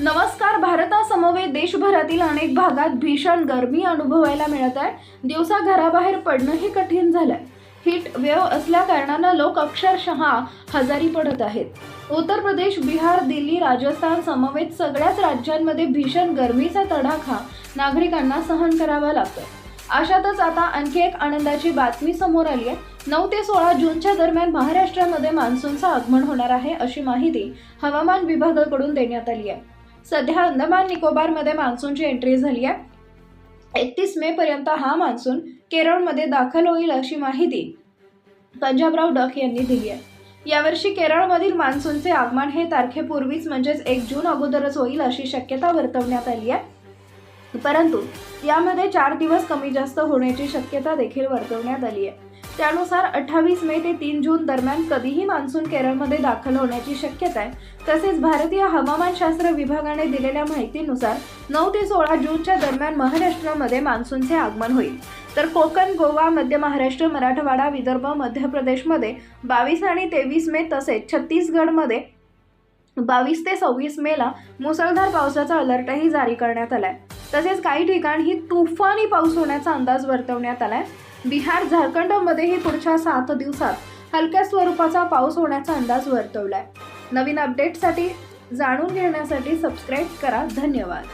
नमस्कार भारतासमवेत देशभरातील अनेक भागात भीषण गरमी अनुभवायला मिळत आहे. दिवसा घराबाहेर पडणंही कठीण झालंय. हीट वेव असल्या कारणानं लोक अक्षरशः हजारी पडत आहेत. उत्तर प्रदेश बिहार दिल्ली राजस्थान समवेत सगळ्याच राज्यांमध्ये भीषण गरमीचा तडाखा नागरिकांना सहन करावा लागतोय. अशातच आता आणखी एक आनंदाची बातमी समोर आली आहे. नऊ ते सोळा जूनच्या दरम्यान महाराष्ट्रामध्ये मान्सूनचं आगमन होणार आहे अशी माहिती हवामान विभागाकडून देण्यात आली आहे. सध्या अंदमान निकोबारमध्ये मान्सूनची एंट्री झाली आहे. एकतीस मे पर्यंत हा मान्सून केरळमध्ये दाखल होईल अशी माहिती पंजाबराव डक यांनी दिली आहे. यावर्षी केरळमधील मान्सूनचे आगमन हे तारखेपूर्वीच म्हणजेच एक जून अगोदरच होईल अशी शक्यता वर्तवण्यात आली आहे. परंतु यामध्ये चार दिवस कमी जास्त होण्याची शक्यता देखील वर्तवण्यात आली आहे. त्यानुसार अठ्ठावीस मे ते तीन जून दरम्यान कधीही मान्सून केरळमध्ये दाखल होण्याची शक्यता आहे तसेच भारतीय हवामानशास्त्र विभागाने दिलेल्या माहितीनुसार नऊ ते सोळा जूनच्या दरम्यान महाराष्ट्रामध्ये मान्सूनचे आगमन होईल. तर कोकण गोवा मध्य महाराष्ट्र मराठवाडा विदर्भ मध्य प्रदेशमध्ये बावीस आणि तेवीस मे तसेच छत्तीसगडमध्ये बावीस ते सव्वीस मेला मुसळधार पावसाचा अलर्टही जारी करण्यात आला आहे तसेच काही ठिकाणी तुफानी पाऊस होण्याचा अंदाज वर्तवण्यात आला आहे बिहार झारखंडमध्येही पुढच्या सात दिवसात हलक्या स्वरूपाचा पाऊस होण्याचा अंदाज वर्तवलाय. नवीन अपडेटसाठी जाणून घेण्यासाठी सबस्क्राईब करा. धन्यवाद.